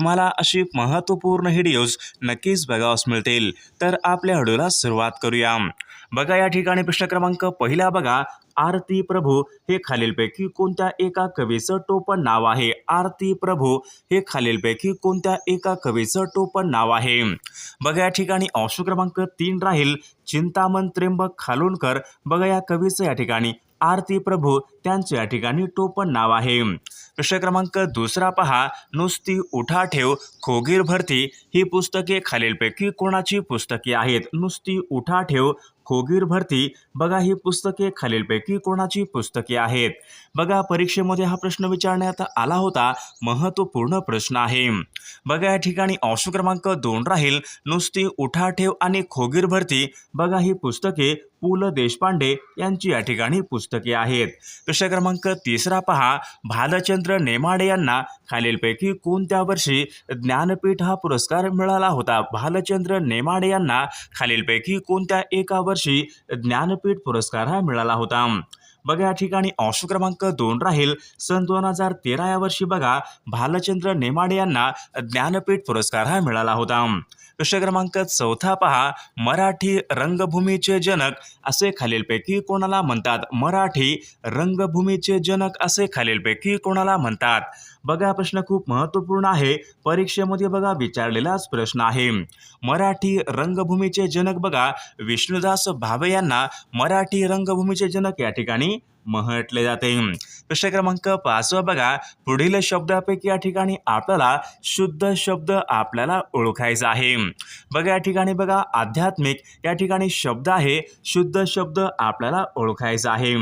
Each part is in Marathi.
तुम्हाला अशी महत्त्वपूर्ण व्हिडिओज नक्कीच बघावस मिळतील. तर आपल्या व्हिडिओला सुरुवात करूया. बघा या ठिकाणी प्रश्न क्रमांक पहिला बघा. आरती प्रभू हे खालीलपैकी कोणत्या एका कवीचं टोपण नाव आहे? आरती प्रभू हे खालीलपैकी कोणत्या एका कवीचं टोपण नाव आहे? बघा या ठिकाणी ऑप्शन क्रमांक तीन राहील. चिंतामन त्र्यंबक खालुणकर बघा या कवीचं या ठिकाणी आरती प्रभू त्यांचं या ठिकाणी टोपण नाव आहे. प्रश्न क्रमांक दुसरा पहा. नुसती उठा ठेव खोगीर भरती ही पुस्तके खालीलपैकी कोणाची पुस्तके आहेत? नुसती उठा ठेव खोगीर भरती बघा ही पुस्तके खालीलपैकी कोणाची पुस्तके आहेत? बघा परीक्षेमध्ये हा प्रश्न विचारण्यात आला होता. महत्त्वपूर्ण प्रश्न आहे. बघा या ठिकाणी ऑप्शन क्रमांक दोन राहील. नुसती उठा ठेव आणि खोगीर भरती बघा ही पुस्तके पु ल देशपांडे यांची या ठिकाणी पुस्तके आहेत. प्रश्न क्रमांक तिसरा पहा. भालचंद्र नेमाडे यांना खालीलपैकी कोणत्या वर्षी ज्ञानपीठ हा पुरस्कार मिळाला होता? भालचंद्र नेमाडे यांना खालीलपैकी कोणत्या एका वर्षी ज्ञानपीठ पुरस्कार हा मिळाला होता? बघा या ठिकाणी अंश क्रमांक दोन राहील. सन दोन हजार तेरा या वर्षी बघा भालचंद्र नेमाडे यांना ज्ञानपीठ पुरस्कार हा मिळाला होता. प्रश्न क्रमांक चौथा पहा. मराठी रंगभूमीचे जनक असे खालीलपैकी कोणाला म्हणतात? मराठी रंगभूमीचे जनक असे खालीलपैकी कोणाला म्हणतात? बघा हा प्रश्न खूप महत्त्वपूर्ण आहे. परीक्षेमध्ये बघा विचारलेलाच प्रश्न आहे. मराठी रंगभूमीचे जनक बघा विष्णुदास भावे यांना मराठी रंगभूमीचे जनक या ठिकाणी म्हटले जाते. प्रश्न क्रमांक पाचवा बघा पुढील शब्दापैकी या ठिकाणी आपल्याला शुद्ध शब्द आपल्याला ओळखायचा आहे. बघा या ठिकाणी बघा आध्यात्मिक या ठिकाणी शब्द आहे शुद्ध शब्द आपल्याला ओळखायचा आहे.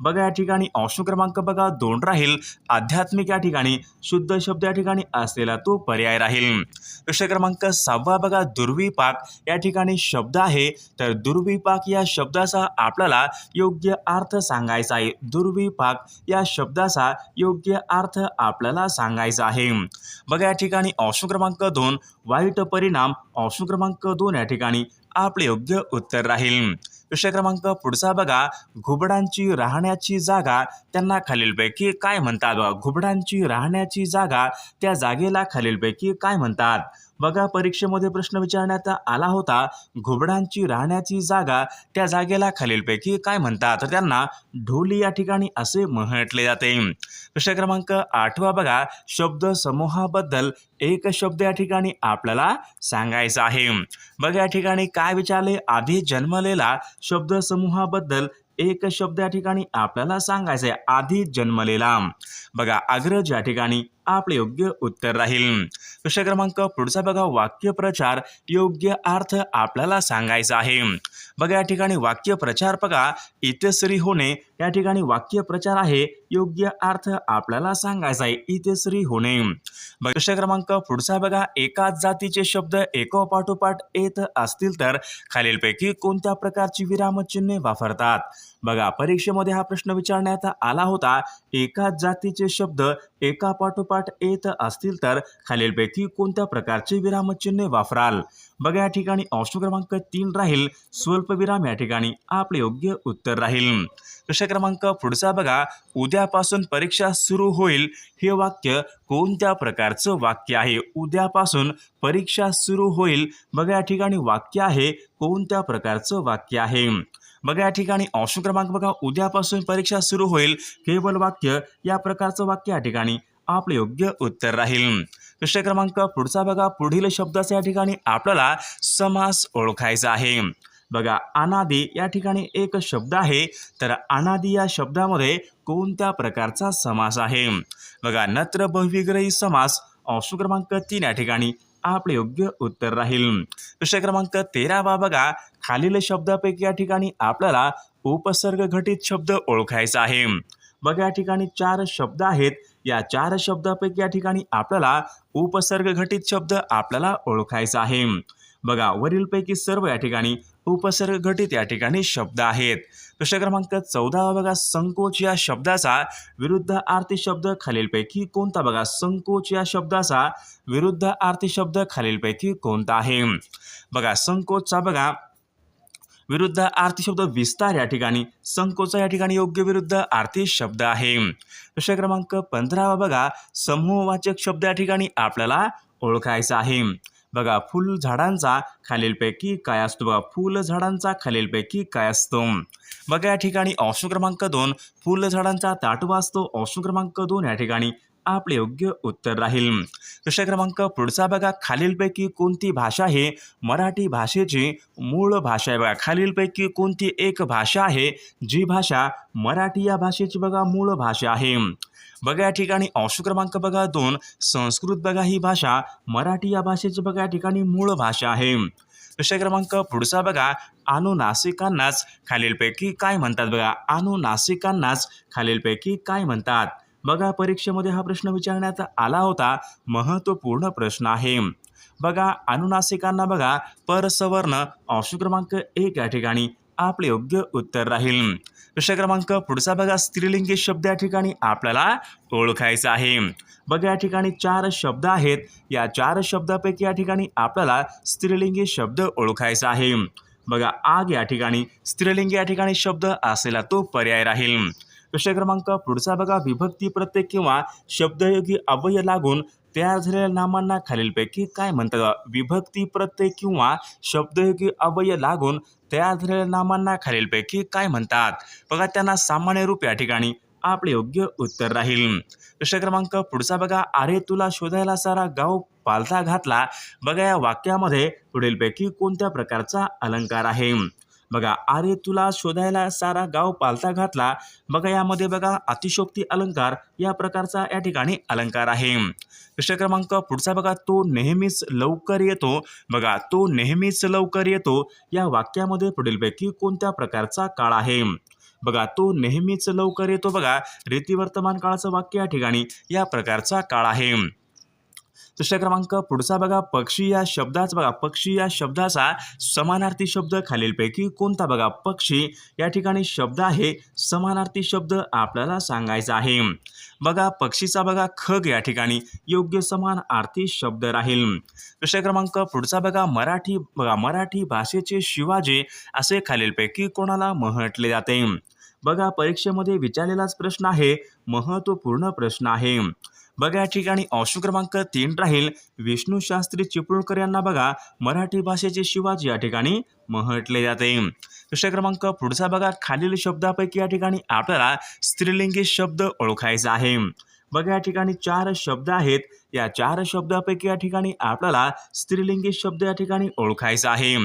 बघा या ठिकाणी ऑप्शन क्रमांक बघा दोन राहील. आध्यात्मिक या ठिकाणी शुद्ध शब्द या ठिकाणी असलेला तो पर्याय राहील. प्रश्न क्रमांक सहावा बघा दुर्विपाक. या ठिकाणी शब्द आहे तर दुर्विपाक या शब्दाचा आपल्याला योग्य अर्थ सांगायचा आहे. दुर्विपाक या शब्दाचा योग्य अर्थ आपल्याला सांगायचा आहे. बघा या ठिकाणी ऑप्शन क्रमांक दोन वाईट परिणाम. ऑप्शन क्रमांक दोन या ठिकाणी आपले योग्य उत्तर राहील. विषय क्रमांक पुढचा बघा. घुबडांची राहण्याची जागा त्यांना खालीलपैकी काय म्हणतात? घुबडांची राहण्याची जागा त्या जागेला खालीलपैकी काय म्हणतात? बघा परीक्षेमध्ये प्रश्न विचारण्यात आला होता. घुबडांची राहण्याची जागा त्या जागेला खालीलपैकी काय म्हणतात? तर त्यांना ढोली या ठिकाणी असे म्हटले जाते. प्रश्न क्रमांक आठवा बघा. शब्द समूहाबद्दल एक शब्द या ठिकाणी आपल्याला सांगायचा आहे. बघा या ठिकाणी काय विचारले? आधी जन्मलेला शब्द समूहाबद्दल एक शब्द या ठिकाणी आपल्याला सांगायचा आहे. आधी जन्मलेला. बघा अग्रज या ठिकाणी आपले योग्य उत्तर राहील. प्रश्न क्रमांक पुढचा बघा. वाक्यप्रचार योग्य अर्थ आपल्याला सांगायचा आहे. बघा या ठिकाणी वाक्यप्रचार बघा. इतश्री होणे या ठिकाणी वाक्यप्रचार आहे. योग्य अर्थ आपल्याला सांगायचा आहे. इतश्री होणे. प्रश्न क्रमांक पुढचा बघा. एकाच जातीचे शब्द एकोपाठोपाठ येत असतील तर खालीलपैकी कोणत्या प्रकारची विरामचिन्हे वापरतात? बघा परीक्षेमध्ये हा प्रश्न विचारण्यात आला होता. एकाच जातीचे शब्द एका पाठोपाठ येत असतील तर खालीलपैकी कोणत्या प्रकारचे विरामचिन्हे वापराल? बघा या ठिकाणी ऑप्शन क्रमांक तीन राहील. स्वल्पविराम या ठिकाणी आपले योग्य उत्तर राहील. प्रश्न क्रमांक पुढचा बघा. उद्यापासून परीक्षा सुरू होईल. हे वाक्य कोणत्या प्रकारचं वाक्य आहे? उद्यापासून परीक्षा सुरू होईल. बघा या ठिकाणी वाक्य आहे. कोणत्या प्रकारचं वाक्य आहे? बघा या ठिकाणी ऑप्शन क्रमांक बघा. उद्यापासून परीक्षा सुरू होईल. केवल वाक्य या प्रकारचं वाक्य या ठिकाणी आपले योग्य उत्तर राहील. प्रश्न क्रमांक पुढचा बघा. पुढील शब्दाचा या ठिकाणी आपल्याला समास ओळखायचा आहे. बघा अनादी या ठिकाणी एक शब्द आहे. तर अनादी या शब्दामध्ये कोणत्या प्रकारचा समास आहे? बघा नत्र बहुविग्रही समास. अंश क्रमांक तीन या ठिकाणी आपले योग्य उत्तर राहील. प्रश्न क्रमांक तेरावा बघा. खालील शब्दापैकी या ठिकाणी आपल्याला उपसर्ग घटित शब्द ओळखायचा आहे. बघा या ठिकाणी चार शब्द आहेत. या चार शब्दापैकी या ठिकाणी आपल्याला उपसर्ग घटित शब्द आपल्याला ओळखायचा आहे. बघा वरीलपैकी सर्व या ठिकाणी उपसर्ग घटित या ठिकाणी शब्द आहेत. प्रश्न क्रमांक चौदा बघा संकोच या शब्दाचा विरुद्ध आर्थी शब्द खालीलपैकी कोणता? बघा संकोच या शब्दाचा विरुद्ध आर्थी शब्द खालीलपैकी कोणता आहे? बघा संकोचचा बघा विरुद्ध आरती शब्द विस्तार या ठिकाणी संकोच या ठिकाणी योग्य विरुद्ध आरती शब्द आहे. प्रश्न क्रमांक पंधरावा बघा. समूहवाचक शब्द या ठिकाणी आपल्याला ओळखायचा आहे. बघा फुल झाडांचा खालीलपैकी काय असतो बघा? फुल झाडांचा खालीलपैकी काय असतो? बघा या ठिकाणी ऑप्शन क्रमांक दोन. फुल झाडांचा ताटवा असतो ऑप्शन क्रमांक दोन या ठिकाणी. आपले योग्य उत्तर राहील. प्रश्न क्रमांक पुढचा बघा. खालीलपैकी कोणती भाषा आहे? मराठी भाषेची मूळ भाषा आहे बघा. खालीलपैकी कोणती एक भाषा आहे? जी भाषा मराठी या भाषेची बघा मूळ भाषा आहे. बघा या ठिकाणी अंश क्रमांक बघा दोन. संस्कृत बघा ही भाषा मराठी या भाषेची बघा या ठिकाणी मूळ भाषा आहे. प्रश्न क्रमांक पुढचा बघा. अनुनासिकांनाच खालीलपैकी काय म्हणतात बघा? अनुनासिकांनाच खालीलपैकी काय म्हणतात? बघा परीक्षेमध्ये हा प्रश्न विचारण्यात आला होता. महत्त्वपूर्ण प्रश्न आहे. बघा अनुनासिकांना बघा परसवर्ण ऑप्शन क्रमांक एक या ठिकाणी आपले योग्य उत्तर राहील. प्रश्न क्रमांक पुढचा बघा स्त्रीलिंगी शब्द या ठिकाणी आपल्याला ओळखायचा आहे. बघा या ठिकाणी चार शब्द आहेत. या चार शब्दापैकी या ठिकाणी आपल्याला स्त्रीलिंगी शब्द ओळखायचा आहे. बघा आग या ठिकाणी स्त्रीलिंगी या ठिकाणी शब्द असलेला तो पर्याय राहील. विषय क्रमांक पुढचा बघा. विभक्ती प्रत्यय किंवा शब्दयोगी अवय लागून तयार झालेल्या नामांना खालीलपैकी काय म्हणतात? विभक्ती प्रत्यय किंवा शब्दयोगी अवयव लागून तयार झालेल्या नामांना खालीलपैकी काय म्हणतात? बघा त्यांना सामान्य रूप या ठिकाणी आपले योग्य उत्तर राहील. प्रश्न क्रमांक पुढचा बघा. अरे तुला शोधायला सारा गाव पालथा घातला. बघा या वाक्यामध्ये पुढीलपैकी कोणत्या प्रकारचा अलंकार आहे? बघा अरे तुला शोधायला सारा गाव पालथा घातला. बघा यामध्ये बघा अतिशोक्ती अलंकार या प्रकारचा या ठिकाणी अलंकार आहे. प्रश्न क्रमांक पुढचा बघा तो नेहमीच लवकर येतो. बघा तो नेहमीच लवकर येतो. या वाक्यामध्ये पुढीलपैकी कोणत्या प्रकारचा काळ आहे? बघा तो नेहमीच लवकर येतो बघा. रीतिवर्तमान काळाचं वाक्य या ठिकाणी या प्रकारचा काळ आहे. दुसऱ्या क्रमांक पुढचा बघा. पक्षी या शब्दाचा बघा. पक्षी या शब्दाचा समानार्थी शब्द खालीलपैकी कोणता बघा? पक्षी या ठिकाणी शब्द आहे. समानार्थी शब्द आपल्याला सांगायचा आहे. बघा पक्षीचा बघा खग या ठिकाणी. योग्य समान आर्थी शब्द राहील. दुसऱ्या क्रमांक पुढचा बघा. मराठी बघा. मराठी भाषेचे शिवाजी असे खालीलपैकी कोणाला म्हटले जाते? बघा परीक्षेमध्ये विचारलेलाच प्रश्न आहे. महत्त्वपूर्ण प्रश्न आहे. बघा या ठिकाणी ऑप्शन क्रमांक तीन राहील. विष्णू शास्त्री चिपळूणकर यांना बघा. मराठी भाषेचे शिवाजी या ठिकाणी म्हटले जाते. विषय क्रमांक पुढचा बघा. खालील शब्दापैकी या ठिकाणी आपल्याला स्त्रीलिंगी शब्द ओळखायचा आहे. बघा या ठिकाणी चार शब्द आहेत. या चार शब्दापैकी या ठिकाणी आपल्याला स्त्रीलिंगी शब्द या ठिकाणी ओळखायचा आहे.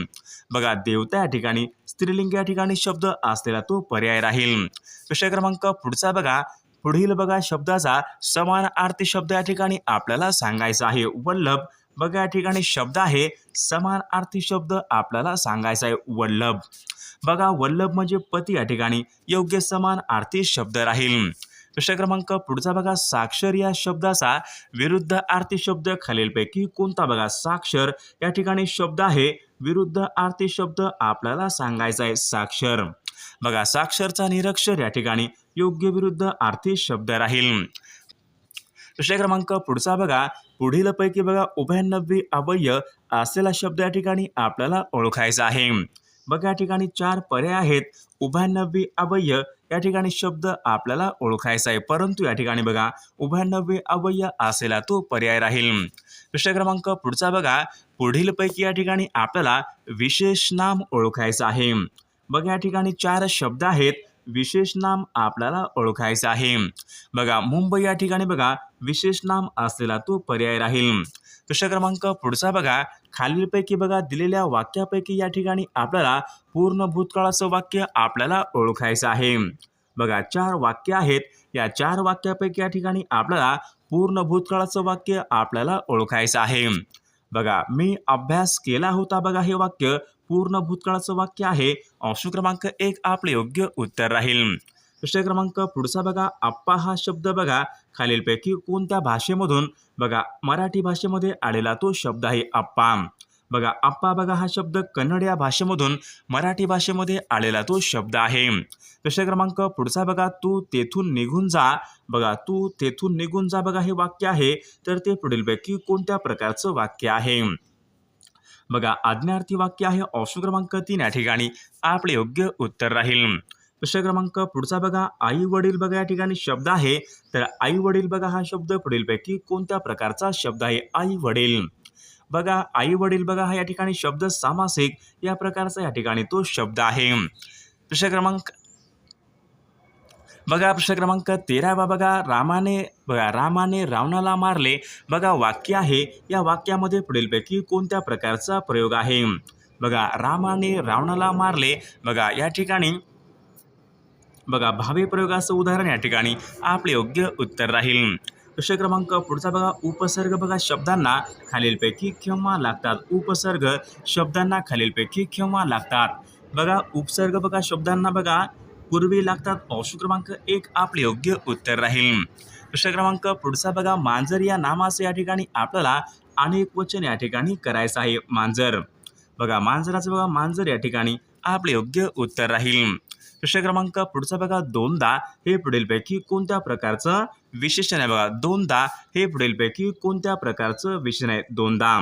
बघा देवता या ठिकाणी स्त्रीलिंगी या ठिकाणी शब्द असलेला तो पर्याय राहील. विषय क्रमांक पुढचा बघा. पुढील बघा शब्दाचा समान आर्थिक शब्द या ठिकाणी आपल्याला सांगायचा आहे. वल्लभ बघा या ठिकाणी शब्द आहे समान आर्थिक शब्द आपल्याला सांगायचा आहे. वल्लभ बघा वल्लभ म्हणजे पती या ठिकाणी योग्य समान आर्थिक शब्द राहील. प्रश्न क्रमांक पुढचा बघा साक्षर या शब्दाचा विरुद्ध आर्थिक शब्द खालीलपैकी कोणता बघा? साक्षर या ठिकाणी शब्द आहे विरुद्ध आर्थिक शब्द आपल्याला सांगायचा आहे. साक्षर बघा साक्षरचा निरक्षर या ठिकाणी योग्य विरुद्ध आर्थिक शब्द राहील. विषय क्रमांक पुढचा बघा. पुढीलपैकी बघा उभयनव्वी अवय असलेला शब्द या ठिकाणी आपल्याला ओळखायचा आहे. बघा या ठिकाणी चार पर्याय आहेत. उभयनव्वी अवय या ठिकाणी शब्द आपल्याला ओळखायचा आहे. परंतु या ठिकाणी बघा उभयनव्वी अवय असेला तो पर्याय राहील. विषय क्रमांक पुढचा बघा. पुढीलपैकी या ठिकाणी आपल्याला विशेष नाम ओळखायचं आहे. बघा या ठिकाणी चार शब्द आहेत. विशेष नाम आपल्याला ओळखायचं आहे. बघा मुंबई या ठिकाणी बघा विशेष नाम असलेला तो पर्याय राहील. प्रश्न क्रमांक पुढचा बघा. खालीलपैकी बघा दिलेल्या वाक्यापैकी या ठिकाणी आपल्याला पूर्ण भूतकाळाचं वाक्य आपल्याला ओळखायचं आहे. बघा चार वाक्य आहेत. या चार वाक्यापैकी या ठिकाणी आपल्याला पूर्ण भूतकाळाचं वाक्य आपल्याला ओळखायचं आहे. बघा मी अभ्यास केला होता बघा हे वाक्य. पूर्ण भूतकाळाचं वाक्य आहे. ऑप्शन क्रमांक एक आपले योग्य उत्तर राहील. प्रश्न क्रमांक पुढचा बघा. आप्पा हा शब्द बघा. खालीलपैकी कोणत्या भाषेमधून? बघा मराठी भाषेमध्ये आलेला तो शब्द आहे आप्पा. बघा आप्पा बघा हा शब्द कन्नड या भाषेमधून मराठी भाषेमध्ये आलेला तो शब्द आहे. प्रश्न क्रमांक पुढचा बघा. तू तेथून निघून जा. बघा तू तेथून निघून जा बघा हे वाक्य आहे. तर ते पुढीलपैकी कोणत्या प्रकारचं वाक्य आहे? बघा आज्ञार्थी वाक्य आहे ऑप्शन क्रमांक तीन या ठिकाणी. आपले योग्य उत्तर राहील. प्रश्न क्रमांक पुढचा बघा. आई वडील बघा या ठिकाणी शब्द आहे. तर आई वडील बघा हा शब्द पुढीलपैकी कोणत्या प्रकारचा शब्द आहे? आई वडील बघा आई वडील बघा हा या ठिकाणी शब्द सामासिक. या प्रकारचा या ठिकाणी तो शब्द आहे. प्रश्न क्रमांक बघा प्रश्न क्रमांक तेरावा बघा. रामाने बघा रामाने रावणाला मारले. बघा वाक्य आहे या वाक्यामध्ये पुढीलपैकी कोणत्या प्रकारचा प्रयोग आहे? बघा रामाने रावणाला मारले. बघा या ठिकाणी बघा भावे प्रयोगाचं उदाहरण या ठिकाणी. आपले योग्य उत्तर राहील. प्रश्न क्रमांक पुढचा बघा. उपसर्ग बघा शब्दांना खालीलपैकी केव्हा लागतात? उपसर्ग शब्दांना खालीलपैकी केव्हा लागतात? बघा उपसर्ग बघा शब्दांना बघा. पूर्वी लागतात अंश क्रमांक एक आपले योग्य उत्तर राहील. प्रश्न क्रमांक पुढचा बघा. मांजर या नामाचं या ठिकाणी आपल्याला अनेक वचन या ठिकाणी करायचं आहे. मांजर. बघा मांजराचं बघा. मांजर या ठिकाणी आपले योग्य उत्तर राहील. प्रश्न क्रमांक पुढचा बघा. दोनदा हे पुढीलपैकी कोणत्या प्रकारचं विशेषण आहे? बघा दोनदा हे पुढीलपैकी कोणत्या प्रकारचं विशेषण आहे? दोनदा.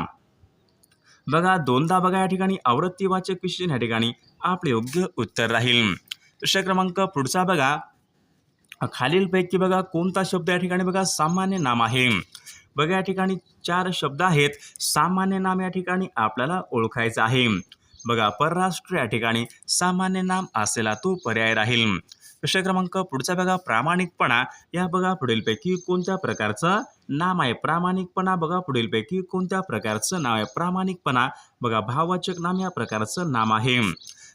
बघा दोनदा बघा या ठिकाणी. आवृत्तीवाचक विशेषण या ठिकाणी आपले योग्य उत्तर राहील. प्रश्न क्रमांक पुढचा बघा. खालीलपैकी बघा कोणता शब्द या ठिकाणी बघा सामान्य नाम आहे? बघा या ठिकाणी चार शब्द आहेत. सामान्य नाम या ठिकाणी आपल्याला ओळखायचं आहे. बघा परराष्ट्र या ठिकाणी सामान्य नाम असलेला तो पर्याय राहील. प्रश्न क्रमांक पुढचा बघा प्रामाणिकपणा. या बघा पुढीलपैकी कोणत्या प्रकारचं नाम आहे? प्रामाणिकपणा बघा पुढीलपैकी कोणत्या प्रकारचं नाव आहे? प्रामाणिकपणा बघा भाववाचक नाम या प्रकारचं नाम आहे.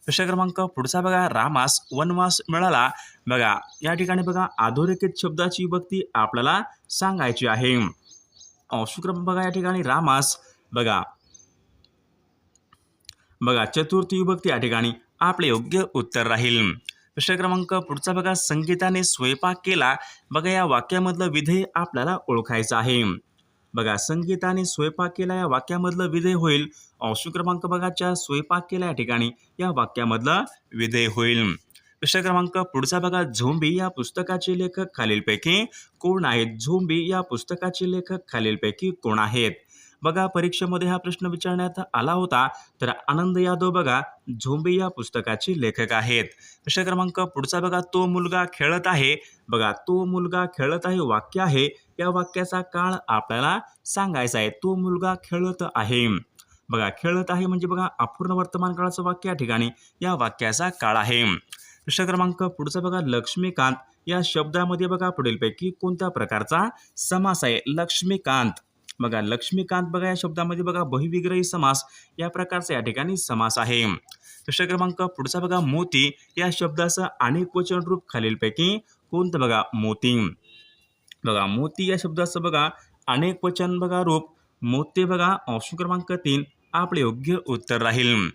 प्रश्न क्रमांक पुढचा बघा. रामास वनवास मिळाला. बघा या ठिकाणी बघा अधोरेखित शब्दाची विभक्ती आपल्याला सांगायची आहे. ऑप्शन क्रमांक बघा या ठिकाणी रामास. बघा. बघा चतुर्थी विभक्ती या ठिकाणी आपले योग्य उत्तर राहील. प्रश्न क्रमांक पुढचा बघा संगीताने स्वयंपाक केला. बघा या वाक्यामधलं विधेय आपल्याला ओळखायचं आहे. बघा संगीताने स्वयंपाक केला या वाक्यामधलं विधेय होईल. ऑप्शन क्रमांक बघाच्या स्वयंपाक केला या ठिकाणी या वाक्यामधलं विधेय होईल. प्रश्न क्रमांक पुढचा बघा झोंबी या पुस्तकाचे लेखक खालीलपैकी कोण आहेत? झोंबी या पुस्तकाचे लेखक खालीलपैकी कोण आहेत? बघा परीक्षेमध्ये हा प्रश्न विचारण्यात आला होता. तर आनंद यादव बघा झोंबे या पुस्तकाचे लेखक आहेत. प्रश्न क्रमांक पुढचा बघा तो मुलगा खेळत आहे. बघा तो मुलगा खेळत आहे वाक्य आहे. या वाक्याचा काळ आपल्याला सांगायचा आहे. तो मुलगा खेळत आहे. बघा खेळत आहे म्हणजे बघा अपूर्ण वर्तमान काळाचं वाक्य या ठिकाणी या वाक्याचा काळ आहे. प्रश्न क्रमांक पुढचा बघा लक्ष्मीकांत. या शब्दामध्ये बघा पुढीलपैकी कोणत्या प्रकारचा समास आहे? लक्ष्मीकांत. बघा लक्ष्मीकांत बघा या शब्दामध्ये बघा बहिविग्रही समास या प्रकारचा या ठिकाणी समास आहे. प्रश्न क्रमांक पुढचा बघा मोती. या शब्दाचं अनेक वचन रूप खालीलपैकी कोणतं बघा मोती. बघा मोती या शब्दाचं बघा अनेक वचन बघा रूप. मोती बघा ऑप्शन क्रमांक तीन. आपले योग्य उत्तर राहील.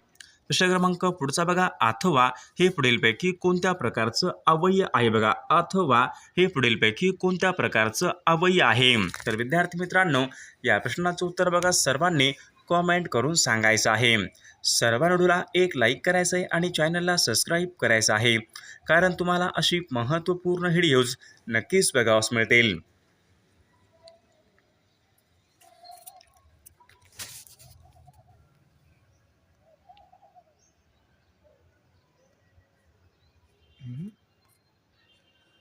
प्रश्न क्रमांक पुढचा बघा अथवा हे पुढीलपैकी कोणत्या प्रकारचं अवयव आहे बघा? अथवा हे पुढीलपैकी कोणत्या प्रकारचं अवयव आहे? तर विद्यार्थी मित्रांनो या प्रश्नाचं उत्तर बघा सर्वांनी कॉमेंट करून सांगायचं आहे. सर्व व्हिडिओला एक लाईक करायचं आहे आणि चॅनलला सबस्क्राईब करायचं आहे. कारण तुम्हाला अशी महत्त्वपूर्ण व्हिडिओज नक्कीच बघावास मिळतील.